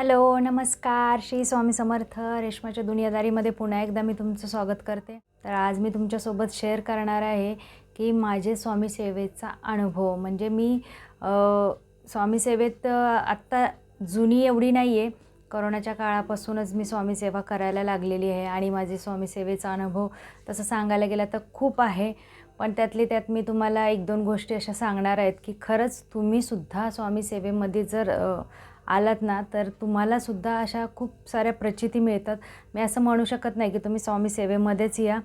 Hello नमस्कार. श्री स्वामी समर्थ रेश्माच्या दुनियादारीमध्ये पुन्हा एकदा मी तुमचं स्वागत करते. तर आज मी तुमच्यासोबत शेअर करणार आहे की माझे स्वामी सेवेचा अनुभव. म्हणजे मी स्वामी सेवेत आत्ता जुनी एवढी नाही आहे करोनाच्या काळापासूनच मी स्वामी सेवा करायला लागलेली आहे आणि माझे स्वामी सेवेचा अनुभव तसं सांगायला गेला तर खूप आहे. पण त्यातली त्यात मी तुम्हाला एक दोन गोष्टी अशा सांगणार आहेत की खरंच तुम्हीसुद्धा स्वामी सेवेमध्ये जर आलात ना तर तुम्हालासुद्धा अशा खूप साऱ्या प्रचिती मिळतात. मी असं म्हणू शकत नाही की तुम्ही स्वामी सेवेमध्येच या.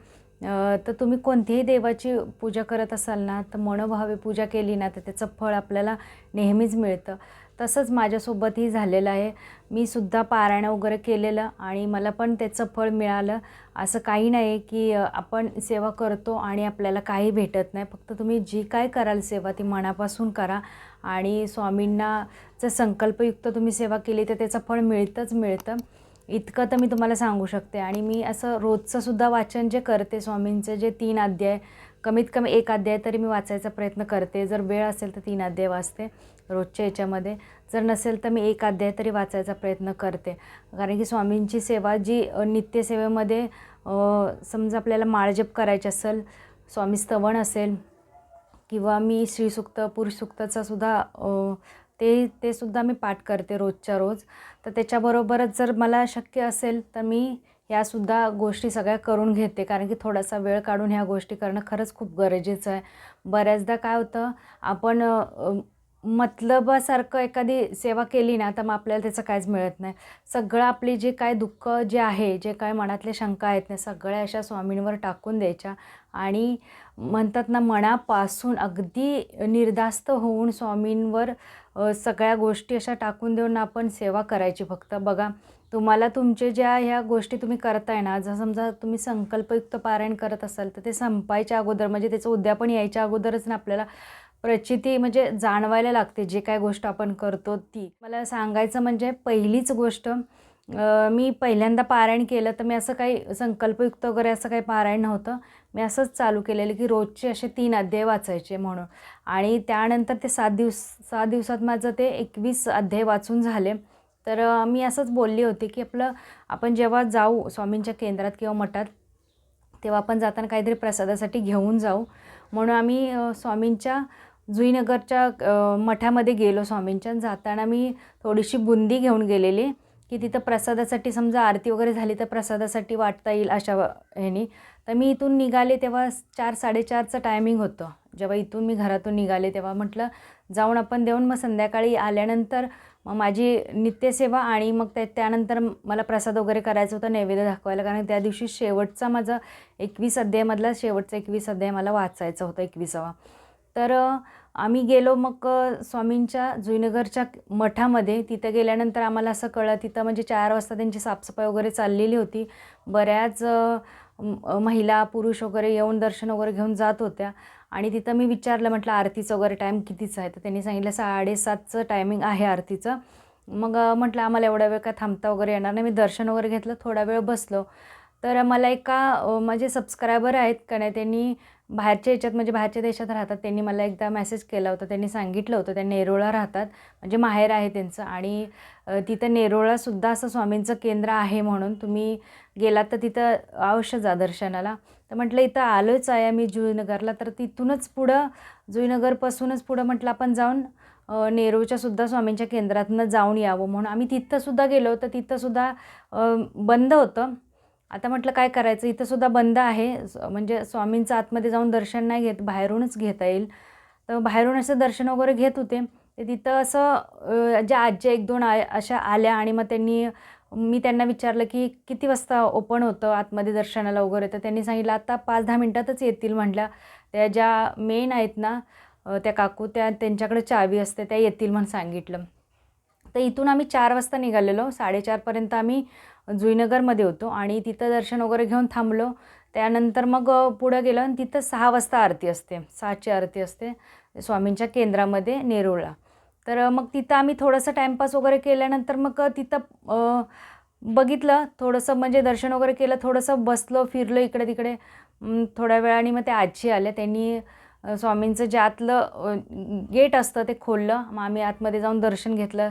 तर तुम्ही कोणत्याही देवाची पूजा करत असाल ना तर मनोभावे पूजा केली ना तर त्याचं फळ आपल्याला नेहमीच मिळतं. तसंच माझ्यासोबतही झालेलं आहे. मी सुद्धा पारायण वगैरे केलेलं आणि मला पण त्याचं फळ मिळालं. असं काही नाही की आपण सेवा करतो आणि आपल्याला काही भेटत नाही. फक्त तुम्ही जी काय कराल सेवा ती मनापासून करा आणि स्वामींना जर संकल्पयुक्त तुम्ही सेवा केली तर त्याचं फळ मिळतंच मिळतं. इतकं तर मी तुम्हाला सांगू शकते. आणि मी असं रोजचं सुद्धा वाचन जे करते स्वामींचे जे तीन अध्याय कमीत कमी एक अध्याय तरी मी वाचायचा प्रयत्न करते. जर वेळ असेल तर तीन अध्याय वाचते रोजच्या याच्यामध्ये. जर नसेल तर मी एक अध्याय तरी वाचायचा प्रयत्न करते. कारण की स्वामींची सेवा जी नित्यसेवेमध्ये समजा आपल्याला माळजप करायची असेल स्वामी स्तवण असेल किंवा मी श्रीसुक्त पुरुषसुक्ताचा सुद्धा ते ते सुद्धा मी पाठ करते रोजच्या रोज. तर त्याच्याबरोबरच जर मला शक्य असेल तर मी ह्यासुद्धा गोष्टी सगळ्या करून घेते. कारण की थोडासा वेळ काढून ह्या गोष्टी करणं खरंच खूप गरजेचं आहे. बऱ्याचदा काय होतं आपण मतलबासारखं एखादी सेवा केली ना तर मग आपल्याला त्याचं काहीच मिळत नाही. सगळं आपली जे काय दुःख जे आहे जे काय मनातले शंका आहेत ना सगळ्या अशा स्वामींवर टाकून द्यायच्या. आणि म्हणतात ना मनापासून अगदी निर्धास्त होऊन स्वामींवर सगळ्या गोष्टी अशा टाकून देऊन आपण सेवा करायची फक्त. बघा तुम्हाला तुमचे ज्या ह्या गोष्टी तुम्ही करताय ना जर समजा तुम्ही संकल्पयुक्त पारायण करत असाल तर ते संपायच्या अगोदर म्हणजे त्याचं उद्यापन यायच्या अगोदरच ना आपल्याला प्रचिती म्हणजे जाणवायला लागते जे काय गोष्ट आपण करतो ती. मला सांगायचं म्हणजे पहिलीच गोष्ट मी पहिल्यांदा पारायण केलं तर मी असं काही संकल्पयुक्त वगैरे असं काही पारायण नव्हतं. मी असंच चालू केलेलं की रोजचे असे तीन अध्याय वाचायचे म्हणून. आणि त्यानंतर ते सात दिवस सात दिवसात माझं ते एकवीस अध्याय वाचून झाले. तर मी असंच बोलली होती की आपलं आपण जेव्हा जाऊ स्वामींच्या केंद्रात किंवा मठात तेव्हा आपण जाताना काहीतरी प्रसादासाठी घेऊन जाऊ. म्हणून आम्ही स्वामींच्या जुईनगरच्या मठामध्ये गेलो स्वामींच्या जाताना मी थोडीशी बुंदी घेऊन गेलेली. की तिथं प्रसादासाठी समजा आरती वगैरे झाली तर प्रसादासाठी वाटता येईल अशा ह्यानी. तर मी इथून निघाले तेव्हा चार साडेचारचं टायमिंग होतं. जेव्हा इथून मी घरातून निघाले तेव्हा म्हटलं जाऊन आपण देऊन मग संध्याकाळी आल्यानंतर मग माझी नित्यसेवा आणि मग त्या त्यानंतर मला प्रसाद वगैरे करायचं होतं नैवेद्य दाखवायला. कारण त्या दिवशी शेवटचा माझा एकवीस अध्यायमधला शेवटचा एकवीस अध्याय मला वाचायचा होता एकविसावा. तर आम्ही गेलो मग स्वामींच्या जुईनगरच्या मठामध्ये. तिथं गेल्यानंतर आम्हाला असं कळलं तिथं म्हणजे चार वाजता त्यांची साफसफाई वगैरे चाललेली होती. बऱ्याच महिला पुरुष वगैरे येऊन दर्शन वगैरे घेऊन जात होत्या. आणि तिथं मी विचारलं म्हटलं आरतीचं वगैरे टाईम कितीचं आहे? तर त्यांनी सांगितलं साडेसातचं टायमिंग आहे आरतीचं. मग म्हटलं आम्हाला एवढा वेळ का थांबता वगैरे येणार नाही. मी दर्शन वगैरे घेतलं थोडा वेळ बसलो. तर मला एका माझे सबस्क्रायबर आहेत का नाही त्यांनी बाहेरच्या याच्यात म्हणजे बाहेरच्या देशात राहतात. त्यांनी मला एकदा मेसेज केला होता. त्यांनी सांगितलं होतं. त्या नेरोळा राहतात. म्हणजे माहेर आहे त्यांचं. आणि तिथं नेरोळासुद्धा असं स्वामींचं केंद्र आहे म्हणून तुम्ही गेलात तर तिथं अवश्य जा दर्शनाला. तर म्हटलं इथं आलोच आहे मी जुईनगरला. तर तिथूनच पुढं जुईनगरपासूनच पुढं म्हटलं आपण जाऊन नेहरूच्या सुद्धा स्वामींच्या केंद्रातनं जाऊन यावं. म्हणून आम्ही तिथंसुद्धा गेलो तर तिथंसुद्धा बंद होतं. आता म्हटलं काय करायचं? इथंसुद्धा बंद आहे. म्हणजे स्वामींचं आतमध्ये जाऊन दर्शन नाही घेत बाहेरूनच घेता येईल. तर बाहेरून असं दर्शन वगैरे घेत होते. ते तिथं असं ज्या आज्या एक दोन आ अशा आल्या आणि मग त्यांनी मी त्यांना विचारलं की किती वाजता ओपन होतं आतमध्ये दर्शनाला वगैरे? तर त्यांनी सांगितलं आता पाच दहा मिनटातच येतील म्हटल्या. त्या ज्या मेन आहेत ना त्या काकू त्या त्यांच्याकडे चावी असते त्या येतील म्हणून सांगितलं. तर इथून आम्ही चार वाजता निघालेलो. साडेचारपर्यंत आम्ही जुईनगरमध्ये होतो आणि तिथं दर्शन वगैरे घेऊन थांबलो. त्यानंतर मग पुढं गेलो आणि तिथं सहा वाजता आरती असते. सहाची आरती असते स्वामींच्या केंद्रामध्ये नेरूळला. तर मग तिथं आम्ही थोडंसं टाईमपास वगैरे केल्यानंतर मग तिथं बघितलं थोडंसं म्हणजे दर्शन वगैरे केलं थोडंसं बसलो फिरलो इकडे तिकडे. थोड्या वेळाने मग ते आजी आल्या. त्यांनी स्वामींचं जे आतलं गेट असतं ते खोललं. मग आम्ही आतमध्ये जाऊन दर्शन घेतलं.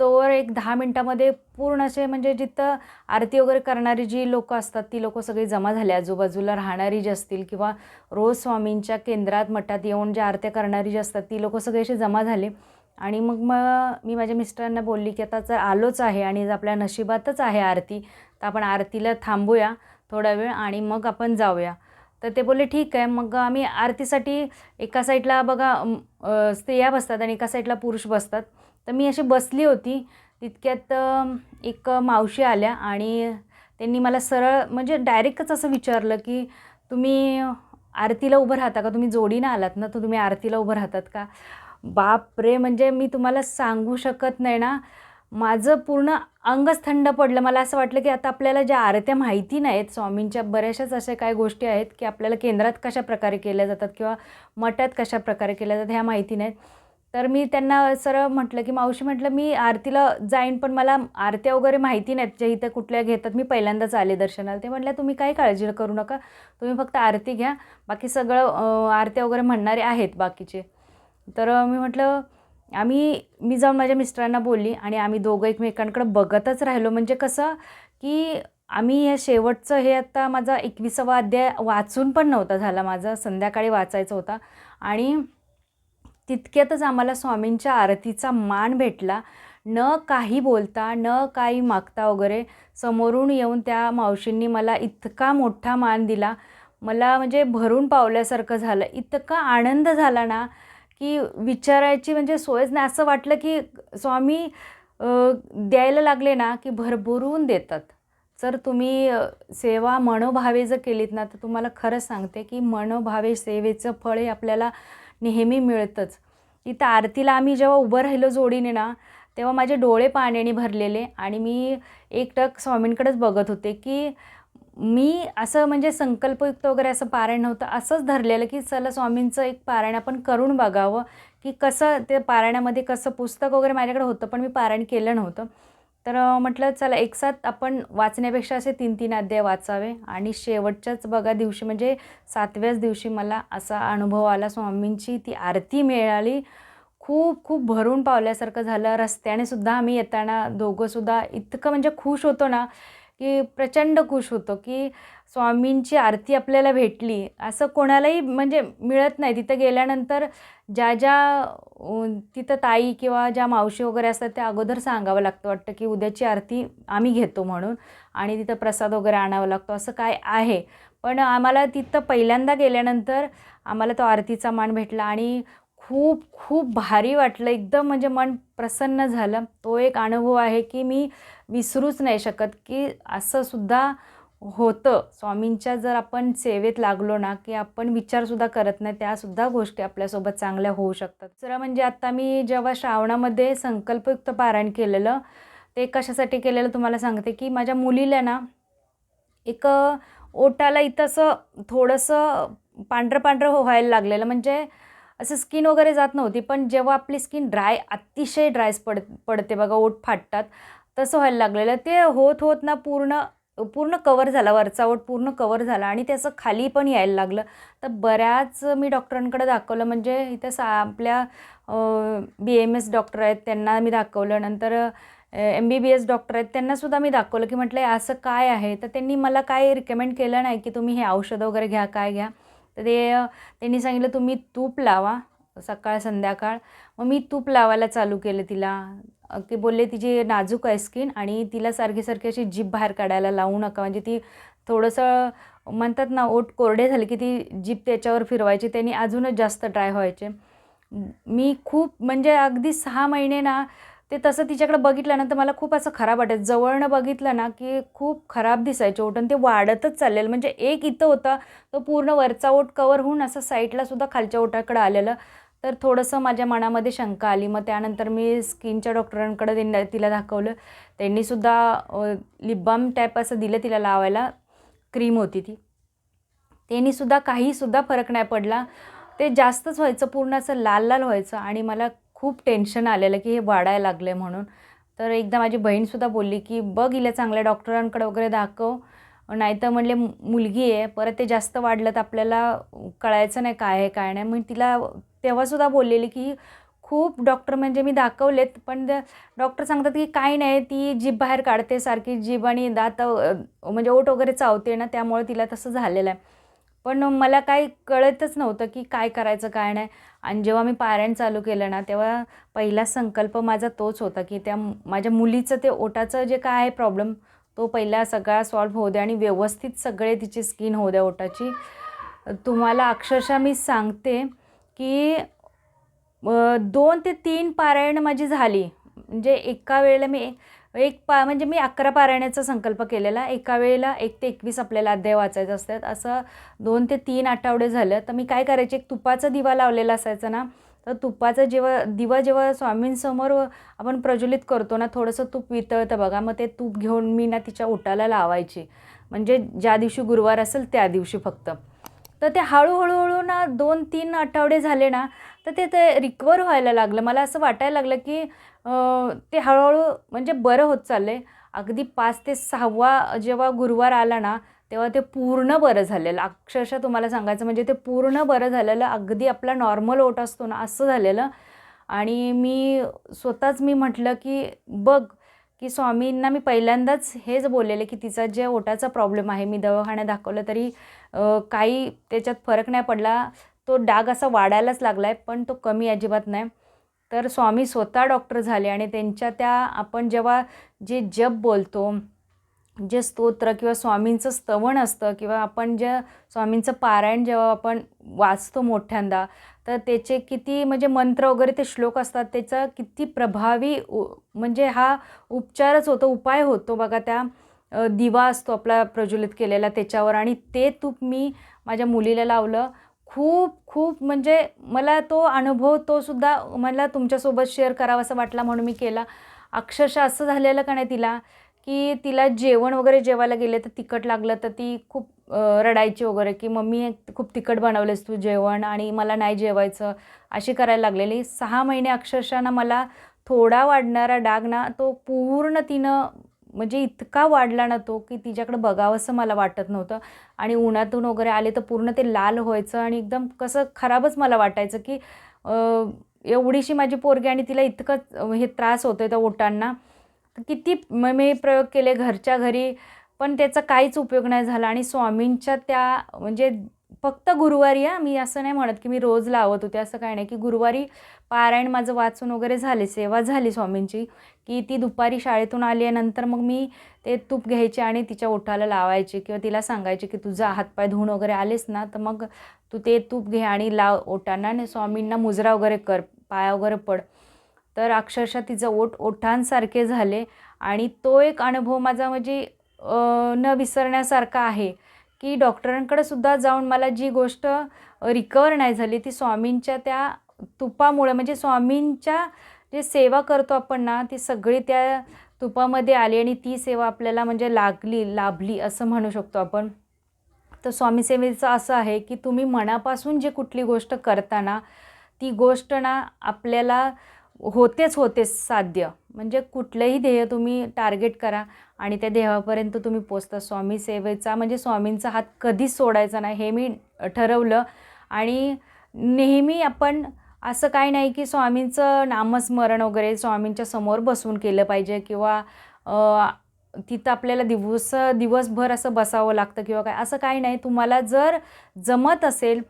तोवर एक दहा मिनटामध्ये पूर्ण असे म्हणजे जिथं आरती वगैरे करणारी जी लोकं असतात ती लोकं सगळी जमा झाली. आजूबाजूला राहणारी जी असतील किंवा रोज स्वामींच्या केंद्रात मठात येऊन ज्या आरत्या करणारी जी असतात ती लोकं सगळी अशी जमा झाली. आणि मग मग मी माझ्या मिस्टरांना बोलली की आता जर आलोच आहे आणि जर आपल्या नशिबातच आहे आरती तर आपण आरतीला थांबूया थोडा वेळ आणि मग आपण जाऊया. तर ते बोलले ठीक आहे. मग आम्ही आरतीसाठी एका साईडला बघा स्त्रिया बसतात आणि एका साईडला पुरुष बसतात. तर मी अशी बसली होती. तितक्यात एक मावशी आल्या आणि त्यांनी मला सरळ म्हणजे डायरेक्टच असं विचारलं की तुम्ही आरतीला उभं राहता का? तुम्ही जोडीनं आलात ना तर तुम्ही आरतीला उभं राहतात का? बाप रे म्हणजे मी तुम्हाला सांगू शकत नाही ना. माझं पूर्ण अंगच थंड पडलं. मला असं वाटलं की आता आपल्याला ज्या आरत्या माहिती नाहीत स्वामींच्या बऱ्याचशाच अशा काही गोष्टी आहेत की आपल्याला केंद्रात कशा प्रकारे केल्या जातात किंवा मठात कशा प्रकारे केल्या जातात ह्या माहिती नाहीत. तर मी त्यांना सरळ म्हटलं की मावशी म्हटलं मी आरतीला जाईन पण मला आरत्या वगैरे माहिती नाहीत. ज्या इथं कुठल्या घेतात मी पहिल्यांदाच आले दर्शनाला. ते म्हटलं तुम्ही काही काळजी करू नका. तुम्ही फक्त आरती घ्या. बाकी सगळं आरत्या वगैरे म्हणणारे आहेत बाकीचे. तर मी म्हटलं आम्ही मी जाऊन माझ्या मिस्टरांना बोलली आणि आम्ही दोघं एकमेकांकडे बघतच राहिलो. म्हणजे कसं की आम्ही हे शेवटचं हे आता माझा एकविसावा अध्याय वाचून पण नव्हता झाला. माझा संध्याकाळी वाचायचा होता. आणि तितक्यातच आम्हाला स्वामींच्या आरतीचा मान भेटला. न काही बोलता न काही मागता वगैरे समोरून येऊन त्या मावशींनी मला इतका मोठा मान दिला. मला म्हणजे भरून पावल्यासारखं झालं. इतका आनंद झाला ना की विचारायची म्हणजे सोयच नाही. असं वाटलं की स्वामी द्यायला लागले ना की भरभरून देतात. जर तुम्ही सेवा मनोभावे जर केलीत ना तर तुम्हाला खरंच सांगते की मनोभावे सेवेचं फळ हे आपल्याला नेहमी मिळतंच. तिथं आरतीला आम्ही जेव्हा उभं राहिलो जोडीने ना तेव्हा माझे डोळे पाण्याने भरलेले आणि मी एकटक स्वामींकडेच बघत होते की मी असं म्हणजे संकल्पयुक्त वगैरे असं पारायण नव्हतं असंच धरलेलं की चला स्वामींचं एक पारायण आपण करून बघावं की कसं ते पारायणामध्ये कसं पुस्तक वगैरे माझ्याकडे होतं पण मी पारायण केलं नव्हतं. तर म्हटलं चला एक साथ आपण वाचण्यापेक्षा असे तीन तीन अध्याय वाचावे आणि शेवटच्याच बघा दिवशी म्हणजे सातव्याच दिवशी मला असा अनुभव आला स्वामींची ती आरती मिळाली. खूप खूप भरून पावल्यासारखं झालं. रस्त्याने सुद्धा आम्ही येताना दोघंसुद्धा इतकं म्हणजे खुश होतो ना की प्रचंड खुश होतो की स्वामींची आरती आपल्याला भेटली. असं कोणालाही म्हणजे मिळत नाही. तिथं गेल्यानंतर ज्या ज्या तिथं ताई किंवा ज्या मावशी वगैरे असतात त्या अगोदर सांगावं लागतं वाटतं की उद्याची आरती आम्ही घेतो म्हणून आणि तिथं प्रसाद वगैरे आणावा लागतो. असं काय आहे. पण आम्हाला तिथं पहिल्यांदा गेल्यानंतर आम्हाला तो आरतीचा मान भेटला आणि खूप खूप भारी वाटलं. एकदम म्हणजे मन प्रसन्न झालं. तो एक अनुभव आहे की मी विसरूच नाही शकत की असं सुद्धा होतं. स्वामींच्या जर आपण सेवेत लागलो ना की आपण विचारसुद्धा करत नाही त्यासुद्धा गोष्टी आपल्यासोबत चांगल्या होऊ शकतात. दुसरं म्हणजे आत्ता मी जेव्हा श्रावणामध्ये संकल्पयुक्त पारायण केलेलं ते कशासाठी केलेलं तुम्हाला सांगते की माझ्या मुलीला ना एक ओटाला इथं असं थोडंसं पांढरं पांढरं व्हायला लागलेलं. म्हणजे असं स्किन वगैरे जात नव्हती पण जेव्हा आपली स्किन ड्राय अतिशय ड्राय पड पडते बघा ओठ फाटतात तसं व्हायला लागलेलं. ते होत होत ना पूर्ण पूर्ण कवर झाला वरचा ओठ पूर्ण कवर झाला आणि त्याचं खाली पण यायला लागलं. तर बऱ्याच मी डॉक्टरांकडे दाखवलं म्हणजे इथं सा आपल्या बी एम एस डॉक्टर आहेत त्यांना मी दाखवलं. नंतर M B B S doctor आहेत त्यांनासुद्धा मी दाखवलं की म्हटलं असं काय आहे? तर त्यांनी मला काय रिकमेंड केलं नाही की तुम्ही हे औषधं वगैरे घ्या काय घ्या. तर ते त्यांनी सांगितलं तुम्ही तूप लावा सकाळ संध्याकाळ. मग मी तूप लावायला चालू केलं तिला. की बोलले तिची नाजूक आहे स्किन आणि तिला सारखी सारखी अशी जीभ बाहेर काढायला लावू नका. म्हणजे ती थोडंसं म्हणतात ना ओठ कोरडे झाले की ती जीभ त्याच्यावर फिरवायची. त्यांनी अजूनच जास्त ड्राय व्हायचे. मी खूप म्हणजे अगदी सहा महिने ना ते तसं तिच्याकडे बघितलं ना तर मला खूप असं खराब वाटायचं जवळनं बघितलं ना की खूप खराब दिसायचे ओठ आणि ते वाढतच चाललेलं. म्हणजे एक इथं होता तो पूर्ण वरचा ओठ कवर होऊन असं साईडला सुद्धा खालच्या ओठाकडे आलेलं. तर थोडंसं माझ्या मनामध्ये शंका आली. मग त्यानंतर मी स्किनच्या डॉक्टरांकडे त्यांना तिला दाखवलं. त्यांनीसुद्धा लिपबाम टाईप असं दिलं तिला लावायला. क्रीम होती ती. त्यांनीसुद्धा काहीसुद्धा फरक नाही पडला. ते जास्तच व्हायचं पूर्ण असं लाल लाल व्हायचं. आणि मला खूप टेन्शन आलेलं की हे वाढायला लागलं आहे म्हणून. तर एकदा माझी बहीणसुद्धा बोलली की बघ हिला चांगल्या डॉक्टरांकडे वगैरे दाखव. नाही तर म्हणले मुलगी आहे परत ते जास्त वाढलं तर आपल्याला कळायचं नाही काय आहे काय नाही. मग तिला तेव्हासुद्धा बोललेली की खूप डॉक्टर म्हणजे मी दाखवलेत पण डॉक्टर सांगतात की काही नाही ती जीभ बाहेर काढते सारखी जीभ आणि दात म्हणजे ओट वगैरे चावते ना त्यामुळे तिला तसं झालेलं आहे. पण मला काही कळतच नव्हतं की काय करायचं काय नाही. आणि जेव्हा मी पारायण चालू केलं ना तेव्हा पहिला संकल्प माझा तोच होता की त्या माझ्या मुलीचं ते ओटाचं जे काय आहे प्रॉब्लेम तो पहिला सगळा सॉल्व्ह होऊ द्या आणि व्यवस्थित सगळे तिची स्किन होऊ द्या ओटाची. तुम्हाला अक्षरशः मी सांगते की दोन ते तीन पारायण माझी झाली. म्हणजे एका वेळेला मी एक पा म्हणजे मी अकरा पारायणाचा संकल्प केलेला. एका वेळेला एक ते एकवीस आपल्याला अध्याय वाचायचं असतात. असं दोन ते तीन आठवडे झालं. तर मी काय करायचे? एक तुपाचा दिवा लावलेला असायचा ना तर तुपाचा जेव्हा दिवा जेव्हा स्वामींसमोर आपण प्रज्वलित करतो ना थोडंसं तूप वितळतं बघा. मग ते तूप घेऊन मी ना तिच्या ओटाला लावायची. म्हणजे ज्या दिवशी गुरुवार असेल त्या दिवशी फक्त. तर ते हळूहळूहळू ना दोन तीन आठवडे झाले ना तर ते ते रिकवर व्हायला लागलं. मला असं वाटायला लागलं की ते हळूहळू म्हणजे बरं होत चाललं आहे अगदी पाच ते सहावा जेव्हा गुरुवार आला ना तेव्हा ते पूर्ण बरं झालेलं. अक्षरशः तुम्हाला सांगायचं म्हणजे ते पूर्ण बरं झालेलं. अगदी आपला नॉर्मल ओट असतो ना असं झालेलं. आणि मी स्वतःच मी म्हटलं की बघ की स्वामींना मी पहिल्यांदाच हेच बोललेले की तिचा जे ओटाचा प्रॉब्लेम आहे मी दवाखान्यात दाखवलं तरी काही त्याच्यात फरक नाही पडला. तो डाग असा वाढायलाच लागला आहे पण तो कमी अजिबात नाही. तर स्वामी स्वतः डॉक्टर झाले आणि त्यांच्या त्या आपण जेव्हा जे जप बोलतो जे स्तोत्र किंवा स्वामींचं स्तवण असतं किंवा आपण जे स्वामींचं पारायण जेव्हा आपण वाचतो मोठ्यांदा तर त्याचे किती म्हणजे मंत्र वगैरे ते श्लोक असतात त्याचा किती प्रभावी उ- म्हणजे हा उपचारच होतो उपाय होतो बघा त्या. दिवा असतो आपला प्रज्वलित केलेला त्याच्यावर आणि ते तूप मी माझ्या मुलीला लावलं. खूप खूप म्हणजे मला तो अनुभव तो सुद्धा मला तुमच्यासोबत शेअर करावा असं वाटला म्हणून मी केला. अक्षरशः असं झालेलं का नाही तिला की तिला जेवण वगैरे जेवायला गेले तर तिखट लागलं तर ती खूप रडायची वगैरे की मम्मी खूप तिखट बनवलेस तू जेवण आणि मला नाही जेवायचं. अशी करायला लागलेली. सहा महिने अक्षरशः ना मला थोडा वाढणारा डाग ना तो पूर्ण तिनं म्हणजे इतका वाढला ना तो की तिच्याकडे बघावंसं मला वाटत नव्हतं. आणि उन्हातून वगैरे आले तर पूर्ण ते लाल व्हायचं आणि एकदम कसं खराबच मला वाटायचं की एवढीशी माझी पोरगी आणि तिला इतकं हे त्रास होतो आहे त्या ओटांना. किती मग मी प्रयोग केले घरच्या घरी पण त्याचा काहीच उपयोग नाही झाला. आणि स्वामींच्या त्या म्हणजे फक्त गुरुवारी हा मी असं नाही म्हणत की मी रोज लावत होते असं काही नाही की गुरुवारी पारायण माझं वाचून वगैरे झाले सेवा झाली स्वामींची की ती दुपारी शाळेतून आली आहे नंतर मग मी ते तूप घ्यायचे आणि तिच्या ओठाला लावायचे किंवा तिला सांगायचे की तुझा हातपाय धुवून वगैरे आलेस ना तर मग तू ते तूप घे आणि लाव ओटांना आणि स्वामींना मुजरा वगैरे कर पाया वगैरे पड. तर अक्षरशः तिचं ओठ ओठांसारखे झाले आणि तो एक अनुभव माझा म्हणजे न विसरण्यासारखा आहे. की डॉक्टरांकडे सुद्धा जाऊन मला जी गोष्ट रिकवर नाही झाली ती स्वामींच्या त्या तुपामुळे म्हणजे स्वामींच्या जे सेवा करतो आपण ना ती सगळी त्या तुपामध्ये आली आणि ती सेवा आपल्याला म्हणजे लागली लाभली असं म्हणू शकतो आपण. तर स्वामी सेवेचं असं आहे की तुम्ही मनापासून जे कुठली गोष्ट करताना ती गोष्ट ना आपल्याला होतेच होतेच साध्य. म्हणजे कुठलंही ध्येय तुम्ही टार्गेट करा आणि त्या ध्येयापर्यंत तुम्ही पोचता. स्वामी सेवेचा म्हणजे स्वामींचा हात कधीच सोडायचा नाही हे मी ठरवलं. आणि नेहमी आपण असं काही नाही की स्वामींचं नामस्मरण वगैरे स्वामींच्या समोर बसून केलं पाहिजे किंवा तिथं आपल्याला दिवस दिवसभर असं बसावं लागतं किंवा काय असं काही नाही. तुम्हाला जर जमत असेल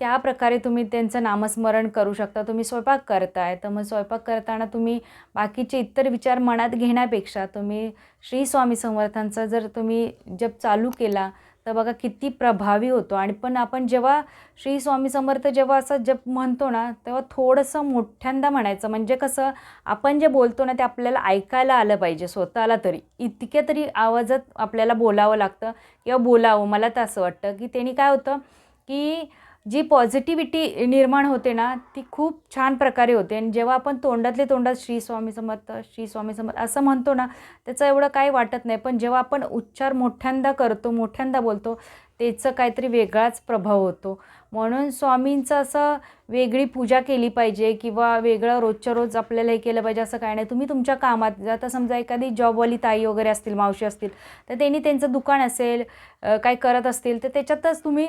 त्या प्रकारे तुम्ही त्यांचं नामस्मरण करू शकता. तुम्ही स्वयंपाक करताय तर मग स्वयंपाक करताना तुम्ही बाकीचे इतर विचार मनात घेण्यापेक्षा तुम्ही श्री स्वामी समर्थांचा जर तुम्ही जप चालू केला तर बघा किती प्रभावी होतो. आणि पण आपण जेव्हा श्री स्वामी समर्थ जेव्हा असं जप म्हणतो ना तेव्हा थोडंसं मोठ्यांदा म्हणायचं म्हणजे कसं आपण जे बोलतो ना ते आपल्याला ऐकायला आलं पाहिजे स्वतःला तरी. इतक्या तरी आवाजात आपल्याला बोलावं लागतं किंवा बोलावं. मला तर असं वाटतं की त्यांनी काय होतं की जी पॉझिटिव्हिटी निर्माण होते ना ती खूप छान प्रकारे होते. आणि जेव्हा आपण तोंडातले तोंडात श्री स्वामी समर्थ श्री स्वामी समर्थ असं म्हणतो ना त्याचं एवढं काही वाटत नाही. पण जेव्हा आपण उच्चार मोठ्यांदा करतो मोठ्यांदा बोलतो त्याचं काहीतरी वेगळाच प्रभाव होतो. म्हणून स्वामींचं असं वेगळी पूजा केली पाहिजे किंवा वेगळं रोजच्या रोज आपल्याला हे केलं पाहिजे असं काय नाही. तुम्ही तुमच्या कामात आता समजा एखादी जॉबवाली ताई वगैरे असतील मावशी असतील तर त्यांनी त्यांचं दुकान असेल काय करत असतील तर त्याच्यातच तुम्ही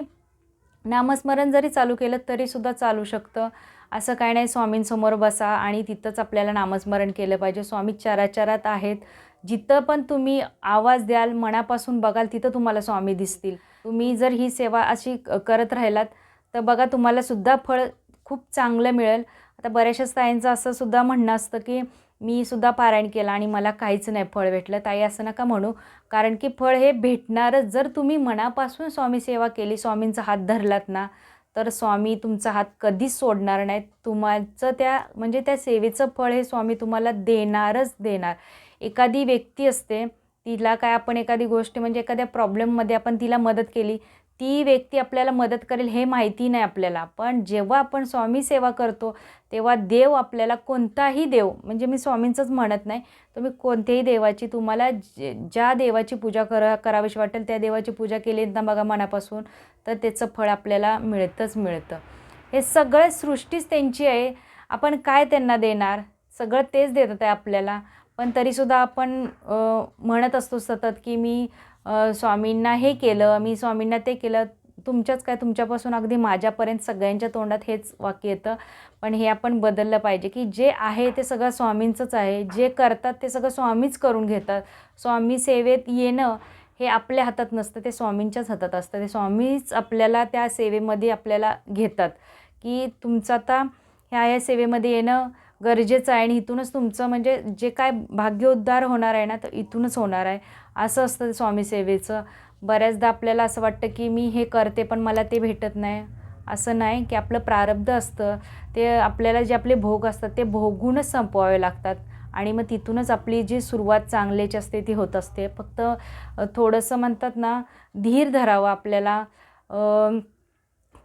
नामस्मरण जरी चालू केलं तरीसुद्धा चालू शकतं. असं काय नाही स्वामींसमोर बसा आणि तिथंच आपल्याला नामस्मरण केलं पाहिजे. स्वामी चाराचारात आहेत. जिथं पण तुम्ही आवाज द्याल मनापासून बघाल तिथं तुम्हाला स्वामी दिसतील. तुम्ही जर ही सेवा अशी करत राहिलात तर बघा तुम्हाला सुद्धा फळ खूप चांगलं मिळेल. आता बऱ्याचशाच ताईंचं असं सुद्धा म्हणणं असतं की मी सुद्धा पारायण केलं आणि मला काहीच नाही फळ भेटलं. ताई असं नका म्हणू. कारण की फळ हे भेटणारच. जर तुम्ही मनापासून स्वामी सेवा केली स्वामींचा हात धरलात ना तर स्वामी तुमचा हात कधीच सोडणार नाहीत. तुमचं त्या म्हणजे त्या सेवेचं फळ हे स्वामी तुम्हाला देणारच देणार. एखादी व्यक्ती असते तिला काय आपण एखादी गोष्ट म्हणजे एखाद्या प्रॉब्लेममध्ये आपण तिला मदत केली ती व्यक्ती आपल्याला मदत करेल हे माहिती नाही आपल्याला. पण जेव्हा आपण स्वामी सेवा करतो तेव्हा देव आपल्याला कोणताही देव म्हणजे मी स्वामींचंच म्हणत नाही तुम्ही कोणत्याही देवाची तुम्हाला जे ज्या देवाची पूजा करा करावीशी वाटेल त्या देवाची पूजा केली ना बघा मनापासून तर त्याचं फळ आपल्याला मिळतंच मिळतं. हे सगळं सृष्टीच त्यांची आहे. आपण काय त्यांना देणार? सगळं तेच देतात आहे आपल्याला. पण तरीसुद्धा आपण म्हणत असतो सतत की मी स्वामींना हे केलं मी स्वामींना ते केलं तुमच्याच काय तुमच्यापासून अगदी माझ्यापर्यंत सगळ्यांच्या तोंडात हेच वाक्य येतं. पण हे आपण बदललं पाहिजे की जे आहे ते सगळं स्वामींचंच आहे जे करतात ते सगळं स्वामीच करून घेतात. स्वामी सेवेत येणं हे आपल्या हातात नसतं ते स्वामींच्याच हातात असतं. ते स्वामीच आपल्याला त्या सेवेमध्ये आपल्याला घेतात की तुमचं आता ह्या या सेवेमध्ये येणं गरजेचं आहे आणि इथूनच तुमचं म्हणजे जे काय भाग्योद्धार होणार आहे ना तर इथूनच होणार आहे. असं असतं स्वामी सेवेचं. बऱ्याचदा आपल्याला असं वाटतं की मी हे करते पण मला ते भेटत नाही. असं नाही की आपलं प्रारब्ध असतं. ते आपल्याला जे आपले भोग असतात ते भोगूनच संपवावे लागतात. आणि मग तिथूनच आपली जी सुरुवात चांगल्याची असते ती होत असते. फक्त थोडंसं म्हणतात ना धीर धरावं आपल्याला.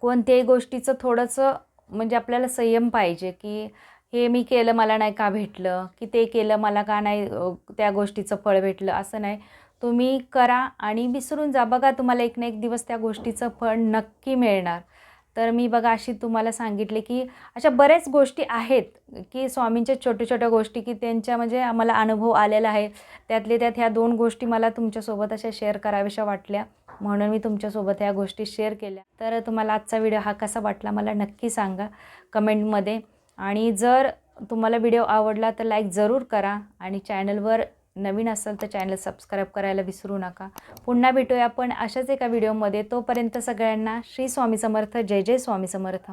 कोणत्याही गोष्टीचं थोडंसं म्हणजे आपल्याला संयम पाहिजे की हे मी केलं मला नाही का भेटलं की ते केलं मला का नाही त्या गोष्टीचं फळ भेटलं असं नाही. तुम्ही करा आणि विसरून जा. बघा तुम्हाला एक ना एक दिवस त्या गोष्टीचं फळ नक्की मिळणार. तर मी बघा अशी तुम्हाला सांगितले की अशा बऱ्याच गोष्टी आहेत की स्वामींच्या छोट्या छोट्या गोष्टी की त्यांच्या म्हणजे आम्हाला अनुभव आलेला आहे. त्यातले त्यात ह्या दोन गोष्टी मला तुमच्यासोबत अशा शेअर कराव्याशा वाटल्या. म्हणून मी तुमच्यासोबत ह्या गोष्टी शेअर केल्या. तर तुम्हाला आजचा व्हिडिओ हा कसा वाटला मला नक्की सांगा कमेंटमध्ये. आणि जर तुम्हाला व्हिडिओ आवडला तर लाईक जरूर करा आणि चॅनलवर नवीन असाल तर चॅनल सबस्क्राईब करायला विसरू नका. पुन्हा भेटूया आपण अशाच एका व्हिडिओमध्ये. तोपर्यंत सगळ्यांना श्री स्वामी समर्थ. जय जय स्वामी समर्थ.